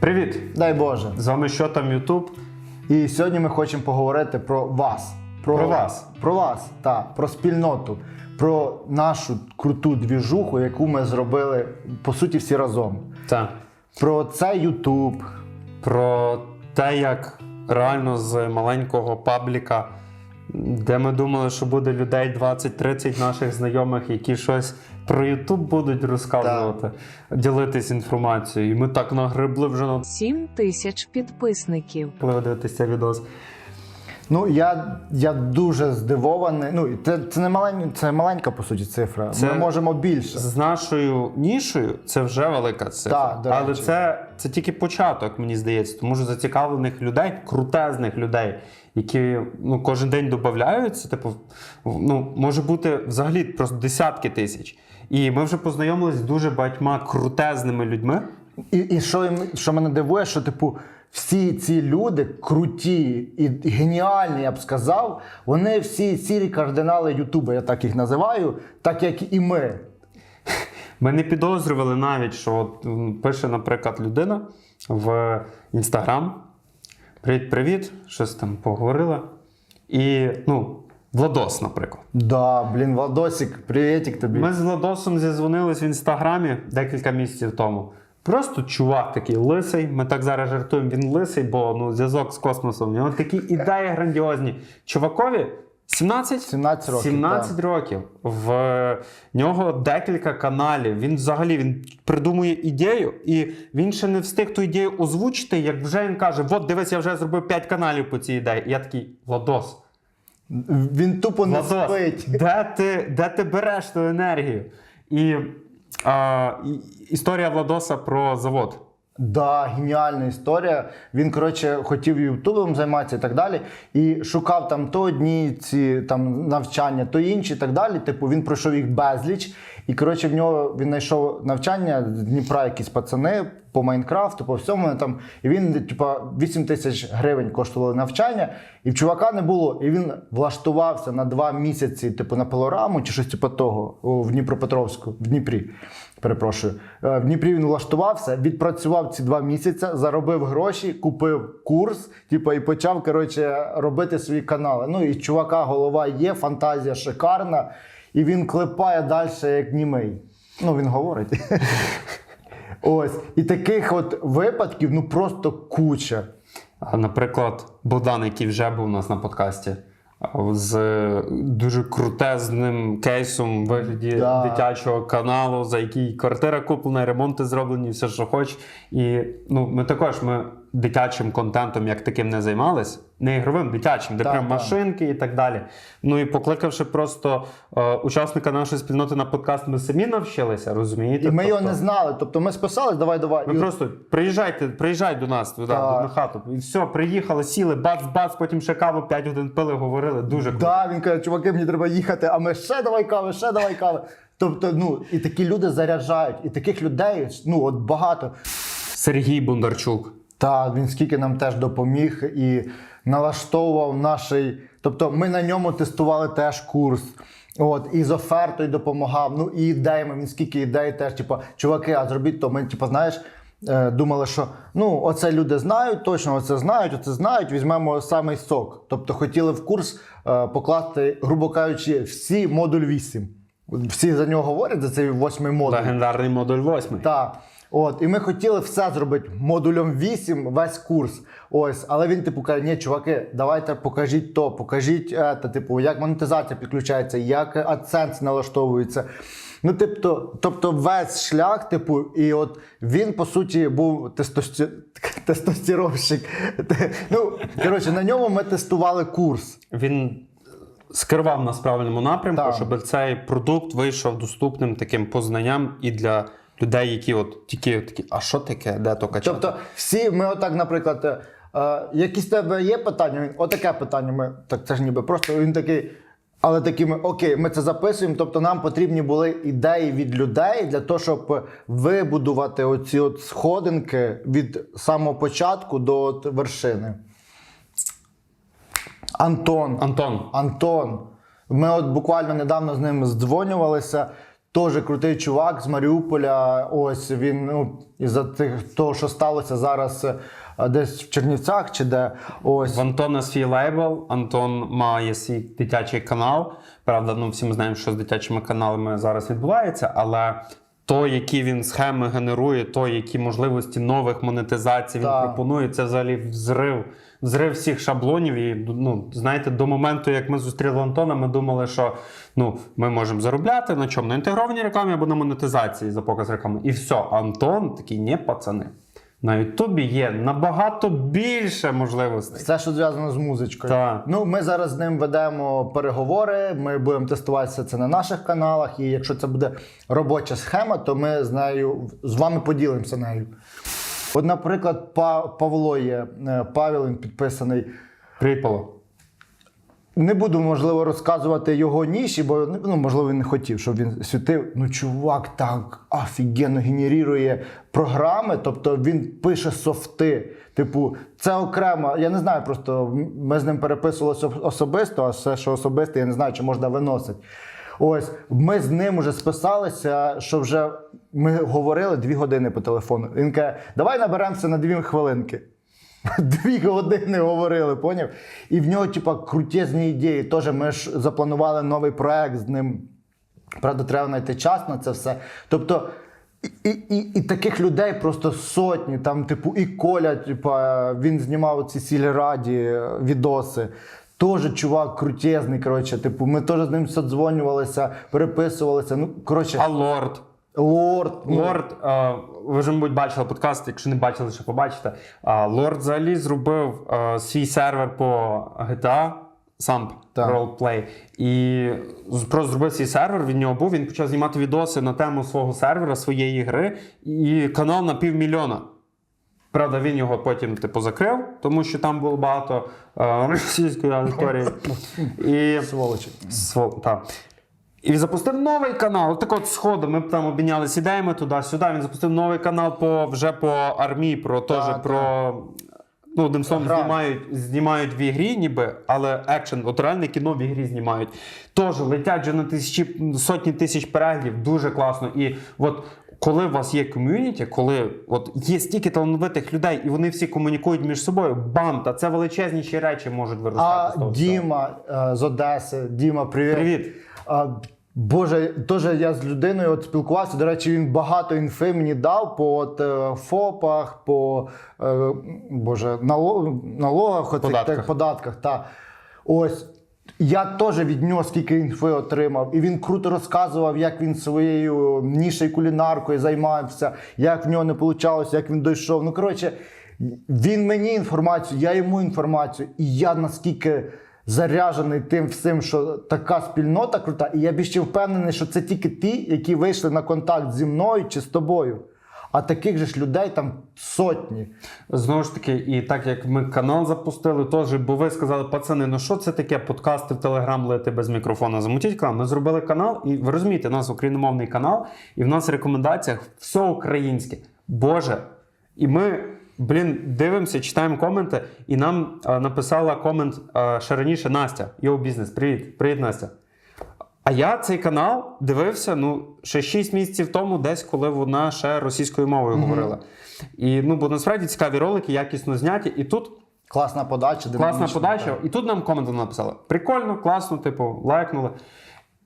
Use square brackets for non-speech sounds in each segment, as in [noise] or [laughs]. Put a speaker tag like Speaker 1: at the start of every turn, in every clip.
Speaker 1: Привіт!
Speaker 2: Дай Боже.
Speaker 1: З вами що там Ютуб?
Speaker 2: І сьогодні ми хочемо поговорити про вас.
Speaker 1: Про вас.
Speaker 2: Про вас, так, про спільноту, про нашу круту двіжуху, яку ми зробили по суті всі разом.
Speaker 1: Так.
Speaker 2: Про це Ютуб.
Speaker 1: Про те, як реально з маленького пабліка, де ми думали, що буде людей 20-30 наших знайомих, які щось про Ютуб будуть розказувати, ділитись інформацією. І ми так нагребли вже на
Speaker 3: 7 тисяч підписників.
Speaker 1: коли ви дивитеся відос.
Speaker 2: Ну я, я дуже здивований. Ну це, це не малень, це маленька по суті цифра.
Speaker 1: Це-
Speaker 2: Ми можемо більше.
Speaker 1: З нашою нішою це вже велика цифра.
Speaker 2: До
Speaker 1: Але
Speaker 2: речі.
Speaker 1: це, це тільки початок, мені здається, тому що зацікавлених людей, крутезних людей, які ну, кожен день додаються, типу, ну, може бути взагалі просто десятки тисяч. І ми вже познайомилися з дуже багатьма крутезними людьми.
Speaker 2: І, і що, що мене дивує, що типу. Всі ці люди круті і геніальні, я б сказав, вони всі сірі кардинали Ютуба, я так їх називаю, так як і ми.
Speaker 1: Ми не підозрювали навіть, що от, пише, наприклад, людина в Інстаграм: Привіт, привіт, щось там поговорила. І, ну, Владос, наприклад.
Speaker 2: Да, блін, Владосик, привітик тобі.
Speaker 1: Ми з Владосом зізвонились в інстаграмі декілька місяців тому. Просто чувак такий лисий. Ми так зараз жартуємо, він лисий, бо ну, зв'язок з космосом. У нього такі ідеї грандіозні. Чувакові 17?
Speaker 2: 17 років,
Speaker 1: 17 років. В нього декілька каналів. Він взагалі він придумує ідею, і він ще не встиг ту ідею озвучити, як вже він каже: От дивись, я вже зробив 5 каналів по цій ідеї. І я такий Владос.
Speaker 2: Він тупо не
Speaker 1: Владос,
Speaker 2: спить.
Speaker 1: де ти, де ти береш ту енергію? І, а, і історія Владоса про завод.
Speaker 2: Да, геніальна історія. Він, коротше, хотів ютубом займатися і так далі. І шукав там то одні ці там навчання, то інші і так далі. Типу, він пройшов їх безліч. І коротше, в нього він знайшов навчання з Дніпра, якісь пацани по Майнкрафту, по всьому там. І він, типа, 8 тисяч гривень коштувало навчання, і в чувака не було. І він влаштувався на два місяці, типу, на пилораму чи щось типу того в Дніпропетровську, в Дніпрі. Перепрошую. Е, В Дніпрі він влаштувався, відпрацював ці два місяці, заробив гроші, купив курс, типу, і почав коротше, робити свої канали. Ну і чувака голова є, фантазія шикарна, і він клепає далі, як німий. Ну, він говорить. [laughs] Ось. І таких от випадків ну просто куча.
Speaker 1: Наприклад, Богдан, який вже був у нас на подкасті, з дуже крутезним кейсом в вигляді
Speaker 2: Да.
Speaker 1: дитячого каналу, за який квартира куплена, ремонти зроблені, все, що хоч. І ну, ми також ми дитячим контентом як таким не займались. Не ігровим, дитячим, де
Speaker 2: Так,
Speaker 1: прям
Speaker 2: так.
Speaker 1: машинки і так далі. Ну і покликавши просто е, учасника нашої спільноти на подкаст, ми самі навчилися, розумієте?
Speaker 2: І ми його
Speaker 1: Тобто-
Speaker 2: не знали. Тобто ми списались, давай, давай.
Speaker 1: ми
Speaker 2: І
Speaker 1: просто приїжджайте, приїжджай до нас туди,
Speaker 2: Так.
Speaker 1: на хату. І все, приїхали, сіли, бац-бац, потім ще каву 5 годин пили, говорили. Дуже круто.
Speaker 2: Да, він каже, чуваки, мені треба їхати, а ми ще давай кави, ще давай кави. Тобто, ну, і такі люди заряджають, і таких людей, ну, от багато.
Speaker 1: Сергій Бондарчук.
Speaker 2: Та він скільки нам теж допоміг і налаштовував наш. Тобто ми на ньому тестували теж курс. От, і з офертою допомагав. Ну і ідеями. Він скільки ідей теж, типу, чуваки, а зробіть то. Ми, типу, знаєш, е, думали, що ну, оце люди знають, точно оце знають, оце знають, візьмемо самий сок. Тобто хотіли в курс е, покласти, грубо кажучи, всі модуль 8. Всі за нього говорять, за цей восьмий модуль.
Speaker 1: Легендарний модуль 8.
Speaker 2: Так. От, і ми хотіли все зробити модулем 8, весь курс. Ось, але він типу каже: ні, чуваки, давайте покажіть то, покажіть е, та, типу, як монетизація підключається, як AdSense налаштовується. Ну, тобто, тобто весь шлях, типу, і от він по суті був тестості... [laughs] тестостеровщик. [laughs] Ну, коротше, на ньому ми тестували курс.
Speaker 1: Він скерував нас в правильному напрямку,
Speaker 2: Так.
Speaker 1: щоб цей продукт вийшов доступним таким познанням і для людей, які от тільки такі, а що таке, де то качати?
Speaker 2: Тобто, всі ми отак, наприклад, е, е, якісь тебе є питання, він отаке питання. Ми так це ж ніби просто він такий. Але такими окей, ми це записуємо. Тобто нам потрібні були ідеї від людей для того, щоб вибудувати оці от сходинки від самого початку до от вершини. Антон.
Speaker 1: Антон,
Speaker 2: Антон. Ми от буквально недавно з ним здзвонювалися. Теж крутий чувак з Маріуполя. Ось він ну, із-за тих, того, що сталося зараз е, десь в Чернівцях чи де. Ось
Speaker 1: В Антона свій лейбл. Антон має свій дитячий канал. Правда, ну всі ми знаємо, що з дитячими каналами зараз відбувається, але. То, які він схеми генерує, то, які можливості нових монетизацій він
Speaker 2: Так.
Speaker 1: пропонує, це взагалі взрив, взрив всіх шаблонів. І ну, знаєте, до моменту, як ми зустріли Антона, ми думали, що ну, ми можемо заробляти на чому? На інтегрованій рекламі або на монетизації за показ реклами. І все. Антон такий, ні, пацани. На Ютубі є набагато більше можливостей.
Speaker 2: все, що зв'язано з музичкою.
Speaker 1: Так.
Speaker 2: Ну, ми зараз з ним ведемо переговори. Ми будемо тестуватися це на наших каналах. І якщо це буде робоча схема, то ми з нею з вами поділимося нею. От, наприклад, Павло є, е, Павел він підписаний.
Speaker 1: Привіт, Павло.
Speaker 2: Не буду, можливо, розказувати його ніші, бо ну, можливо, він не хотів, щоб він світив. Ну, чувак так офігенно генерує програми, тобто він пише софти. Типу, це окремо. Я не знаю, просто ми з ним переписувалися особисто, а все, що особисто, я не знаю, чи можна виносити. Ось ми з ним уже списалися, що вже ми говорили дві години по телефону. Він каже, давай наберемося на дві хвилинки. [laughs] Дві години говорили, поняв? І в нього, типа, крутезні ідеї. Теж ми ж запланували новий проект з ним. Правда, треба знайти час на це все. Тобто, і, і, і таких людей просто сотні. Там, типу, і Коля, типа, він знімав ці сільраді е, відоси. Теж чувак крутезний. Коротше, типу, ми теж з ним содзвонювалися, переписувалися. Ну, коротше,
Speaker 1: А лорд.
Speaker 2: Лорд. ну,
Speaker 1: Лорд, ви вже, мабуть, бачили подкаст, якщо не бачили, ще побачите. Лорд взагалі зробив свій сервер по GTA. Сам ролплей. І просто зробив свій сервер, від нього був. Він почав знімати відоси на тему свого сервера, своєї гри, і канал на півмільйона. Правда, він його потім типу закрив, тому що там було багато е, російської аудиторії. [laughs] І
Speaker 2: Сволочі.
Speaker 1: Свол... Та. І запустив новий канал. Так от сходу. Ми там обмінялися ідеями туди-сюди. Він запустив новий канал по, вже по армії, про теж
Speaker 2: Так,
Speaker 1: про. Ну, одним словом,
Speaker 2: Гра.
Speaker 1: знімають, знімають в ігрі, ніби, але екшен, от реальне кіно в ігрі знімають. Теж летять вже на тисячі, сотні тисяч переглядів, дуже класно. І от коли у вас є ком'юніті, коли от є стільки талановитих людей, і вони всі комунікують між собою, бам, та це величезніші речі можуть виростати.
Speaker 2: А
Speaker 1: з того.
Speaker 2: Діма е, з Одеси. Діма, привіт.
Speaker 1: Привіт.
Speaker 2: А, Боже, теж я з людиною от спілкувався. До речі, він багато інфи мені дав по от, е, ФОПах, по е, Боже, нало- налогах,
Speaker 1: Податках.
Speaker 2: так, податках. Та. Ось. Я теж від нього скільки інфи отримав, і він круто розказував, як він своєю нішою кулінаркою займався, як в нього не вийшло, як він дійшов. Ну, коротше, він мені інформацію, я йому інформацію, і я наскільки заряджений тим всім, що така спільнота крута, і я більше впевнений, що це тільки ті, які вийшли на контакт зі мною чи з тобою. А таких же ж людей там сотні.
Speaker 1: Знову ж таки, і так як ми канал запустили, теж, бо ви сказали, пацани, ну що це таке подкасти в Телеграм лети без мікрофона? Замутіть канал. Ми зробили канал, і ви розумієте, у нас україномовний канал, і в нас в рекомендаціях все українське. Боже. І ми, блін, дивимося, читаємо коменти, і нам е, написала комент е, ще раніше Настя. Йоу, бізнес, привіт, привіт, Настя. А я цей канал дивився ну, ще 6 місяців тому, десь коли вона ще російською мовою говорила. І ну, бо насправді цікаві ролики, якісно зняті. І тут
Speaker 2: Класна подача,
Speaker 1: класна подача.
Speaker 2: так.
Speaker 1: І тут нам коменти написали: прикольно, класно, типу, лайкнули.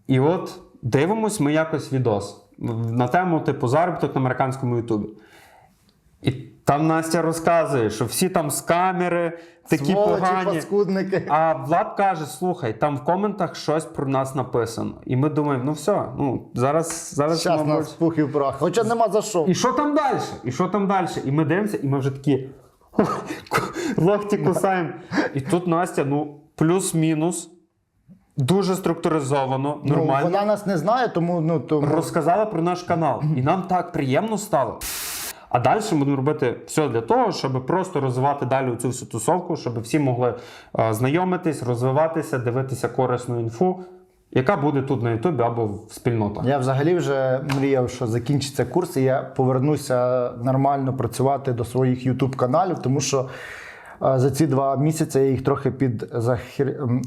Speaker 1: І от дивимось ми якось відос на тему, типу, заробіток на американському Ютубі. І там Настя розказує, що всі там з камери, такі
Speaker 2: Сволочі,
Speaker 1: погані.
Speaker 2: паскудники.
Speaker 1: А Влад каже: слухай, там в коментах щось про нас написано. І ми думаємо, ну все, ну зараз, зараз
Speaker 2: Щас
Speaker 1: мабуть,
Speaker 2: нас пух і прах. Хоча нема за що.
Speaker 1: і що там далі? І що там далі? І ми дивимося, і ми вже такі [laughs] локті кусаємо. І тут Настя, ну, плюс-мінус, дуже структуризовано,
Speaker 2: Ну,
Speaker 1: нормально.
Speaker 2: вона нас не знає, тому ну тому
Speaker 1: Розказала про наш канал. І нам так приємно стало. А далі ми будемо робити все для того, щоб просто розвивати далі цю всю тусовку, щоб всі могли е, знайомитись, розвиватися, дивитися корисну інфу, яка буде тут на Ютубі або в спільнотах.
Speaker 2: Я взагалі вже мріяв, що закінчиться курс, і я повернуся нормально працювати до своїх youtube каналів, тому що е, за ці два місяці я їх трохи під ем,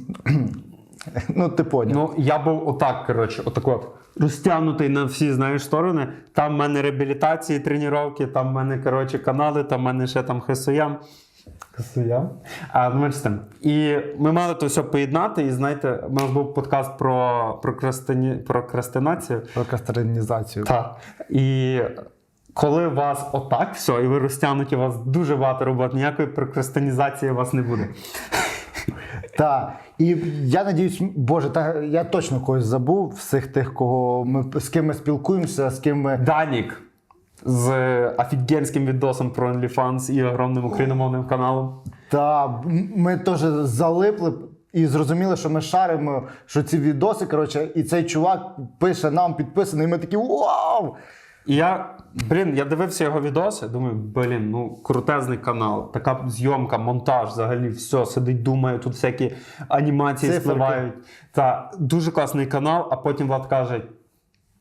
Speaker 2: [laughs] Ну, ти поняв.
Speaker 1: Ну, я був отак, коротше, отак от. Розтягнутий на всі, знаєш, сторони. Там в мене реабілітації, тренування, там в мене, коротше, канали, там в мене ще там хесуям. Хесуям? А, ну, з тим. І ми мали то все поєднати. І знаєте, у нас був подкаст про прокрастині... прокрастинацію.
Speaker 2: Про кастринізацію.
Speaker 1: Так. І коли у вас отак все, і ви розтягнуті, у вас дуже багато роботи, ніякої прокрастинізації у вас не буде.
Speaker 2: Так. І я надіюсь, Боже, та я точно когось забув всіх тих, кого ми з ким ми спілкуємося, з ким ми.
Speaker 1: Данік з офігенським відосом про OnlyFans і огромним україномовним каналом.
Speaker 2: Та ми теж залипли і зрозуміли, що ми шаримо, що ці відоси, коротше, і цей чувак пише нам підписаний, і ми такі вау!
Speaker 1: І я, блін, я дивився його відоси, думаю, блін, ну крутезний канал, така зйомка, монтаж, взагалі все, сидить, думає, тут всякі анімації
Speaker 2: Циферки.
Speaker 1: спливають. Та дуже класний канал, а потім Влад каже: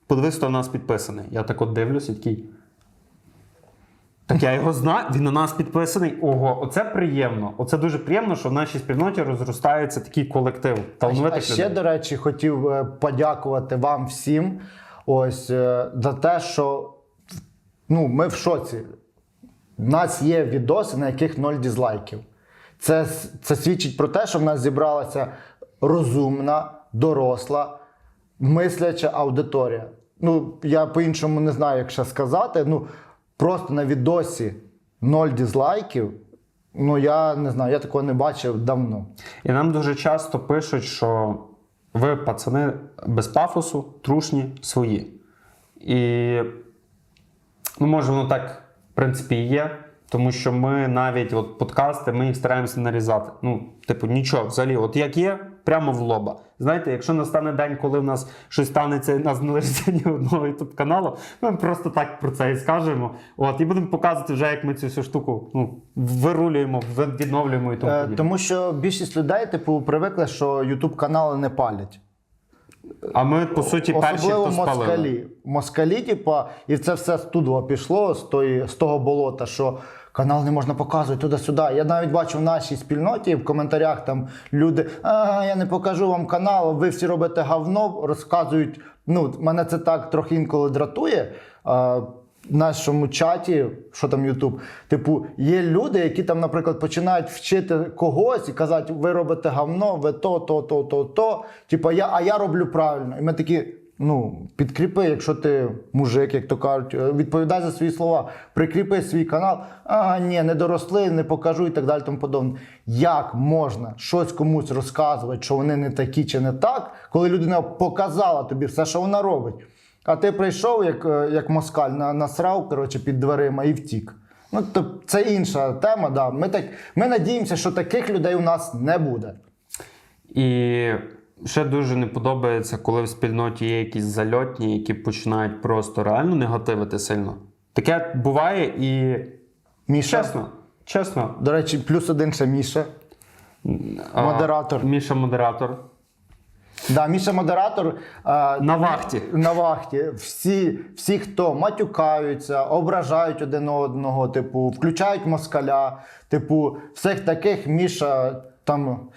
Speaker 1: подивись, хто на нас підписаний. Я так от дивлюся, такий. Так я його знаю, він на нас підписаний. Ого, оце приємно. Оце дуже приємно, що в нашій спільноті розростається такий колектив.
Speaker 2: А ще,
Speaker 1: людей.
Speaker 2: до речі, хотів е, подякувати вам всім ось е, за те, що ну, ми в шоці. У нас є відоси, на яких ноль дізлайків. Це, це свідчить про те, що в нас зібралася розумна, доросла, мисляча аудиторія. Ну, я по-іншому не знаю, як ще сказати. Ну, просто на відосі ноль дізлайків. Ну, я не знаю, я такого не бачив давно.
Speaker 1: І нам дуже часто пишуть, що ви, пацани, без пафосу, трушні, свої. І ну, може, воно так, в принципі, і є. Тому що ми навіть от подкасти, ми їх стараємося нарізати. Ну, типу, нічого, взагалі, от як є, прямо в лоба. Знаєте, якщо настане день, коли в нас щось станеться, і нас не лишиться ні одного youtube каналу, ми просто так про це і скажемо. От, і будемо показувати вже, як ми цю всю штуку ну, вирулюємо, відновлюємо і тому.
Speaker 2: Е, тому що більшість людей, типу, привикли, що YouTube канали не палять.
Speaker 1: А ми, по суті, перші,
Speaker 2: Особливо
Speaker 1: хто спалили.
Speaker 2: москалі. Москалі, типа, і це все з тудова пішло, з, тої, з того болота, що канал не можна показувати туди-сюди. Я навіть бачу в нашій спільноті в коментарях там люди, а я не покажу вам канал, ви всі робите говно, розказують. Ну, мене це так трохи інколи дратує. А, в нашому чаті, що там Ютуб, типу, є люди, які там, наприклад, починають вчити когось і казати, ви робите говно, ви то, то, то, то, то. Типу, я, а я роблю правильно. І ми такі, ну, підкріпи, якщо ти мужик, як то кажуть, е, відповідай за свої слова, прикріпи свій канал. А, ні, не доросли, не покажу і так далі. Тому подобне. Як можна щось комусь розказувати, що вони не такі чи не так, коли людина показала тобі все, що вона робить. А ти прийшов як, е, як москаль, на, насрав коротше, під дверима і втік. Ну, то це інша тема. Да. Ми, так, ми надіємося, що таких людей у нас не буде.
Speaker 1: І ще дуже не подобається, коли в спільноті є якісь зальотні, які починають просто реально негативити сильно. Таке буває і
Speaker 2: Міша,
Speaker 1: чесно, чесно.
Speaker 2: до речі, плюс один ще Міша.
Speaker 1: а,
Speaker 2: Модератор.
Speaker 1: Міша модератор.
Speaker 2: Да, Міша модератор. А,
Speaker 1: На вахті.
Speaker 2: на вахті. Всі, всі, хто матюкаються, ображають один одного, типу, включають москаля, типу, всіх таких Міша там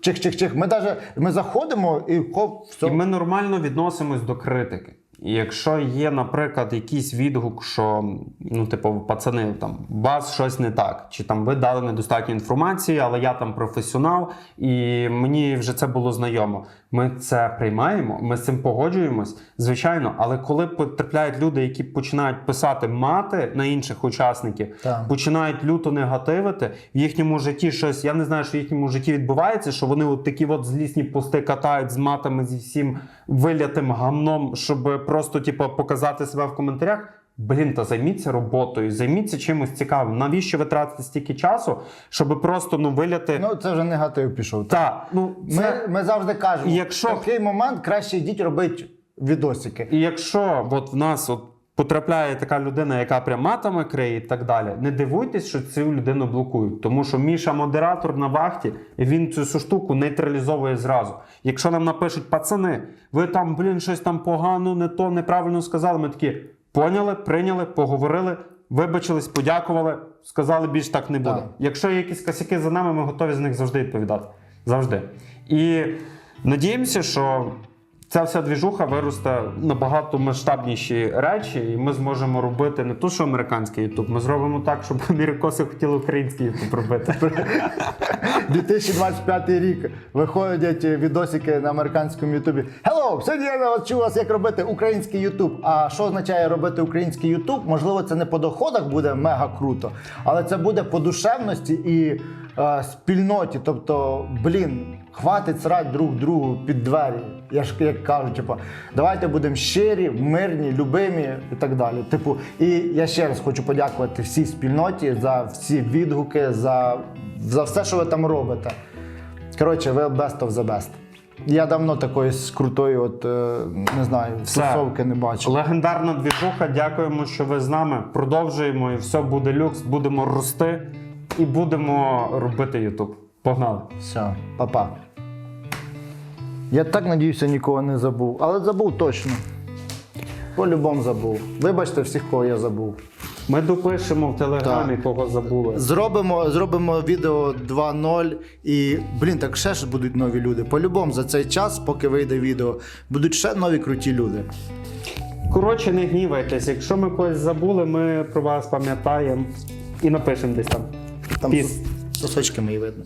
Speaker 2: чих-чих-чих. Ми даже ми заходимо і хоп, все.
Speaker 1: І ми нормально відносимось до критики. І якщо є, наприклад, якийсь відгук, що ну, типу, пацани, там у вас щось не так, чи там ви дали недостатньо інформації, але я там професіонал, і мені вже це було знайомо. Ми це приймаємо, ми з цим погоджуємось, звичайно. Але коли потрапляють люди, які починають писати мати на інших учасників,
Speaker 2: Так.
Speaker 1: починають люто негативити в їхньому житті щось. Я не знаю, що в їхньому житті відбувається, що вони от такі от злісні пости катають з матами зі всім вилятим гамном, щоб просто типу, показати себе в коментарях. Блін, та займіться роботою, займіться чимось цікавим. Навіщо ви тратите стільки часу, щоб просто ну виляти?
Speaker 2: Ну, це вже негатив пішов.
Speaker 1: та ну це...
Speaker 2: Ми, ми завжди кажемо,
Speaker 1: якщо-
Speaker 2: в такий момент краще йдіть робити відосики.
Speaker 1: І якщо от в нас от потрапляє така людина, яка прям матами криє і так далі, не дивуйтесь, що цю людину блокують. Тому що Міша модератор на вахті, він цю штуку нейтралізовує зразу. Якщо нам напишуть пацани, ви там, блін, щось там погано, не то, неправильно сказали, ми такі поняли, прийняли, поговорили. Вибачились, подякували, сказали, більш так не буде.
Speaker 2: Так.
Speaker 1: Якщо є якісь косяки за нами, ми готові за них завжди відповідати. Завжди. І Надіємося, що ця вся двіжуха виросте набагато масштабніші речі, і ми зможемо робити не то, що американський Ютуб, ми зробимо так, щоб [laughs] америкоси хотіли український Ютуб робити. [laughs]
Speaker 2: 2025 рік виходять відосики на американському Ютубі. Hello! Сьогодні я навчу вас, як робити український Ютуб. А що означає робити український Ютуб? Можливо, це не по доходах буде мега круто, але це буде по душевності і е, спільноті. Тобто, блін, хватить срати друг другу під двері. Я ж як кажу, типу, давайте будемо щирі, мирні, любимі і так далі. Типу, і я ще раз хочу подякувати всій спільноті за всі відгуки, за, за все, що ви там робите. Коротше, ви best of the best. Я давно такої крутої, от е, не знаю,
Speaker 1: Все.
Speaker 2: тусовки не бачив.
Speaker 1: Легендарна двіжуха. Дякуємо, що ви з нами. Продовжуємо і все буде люкс. Будемо рости і будемо робити Ютуб. Погнали!
Speaker 2: Все, па-па. Я так надіюся, нікого не забув, але забув точно. По-любому забув. Вибачте всіх, кого я забув.
Speaker 1: Ми допишемо в телеграмі, кого забули.
Speaker 2: Зробимо, зробимо відео 2.0 і, блін, так ще ж будуть нові люди. По-любому за цей час, поки вийде відео, будуть ще нові круті люди.
Speaker 1: Коротше, не гнівайтесь. Якщо ми когось забули, ми про вас пам'ятаємо і напишемо десь там.
Speaker 2: Там
Speaker 1: Піс.
Speaker 2: Сосочки і видно.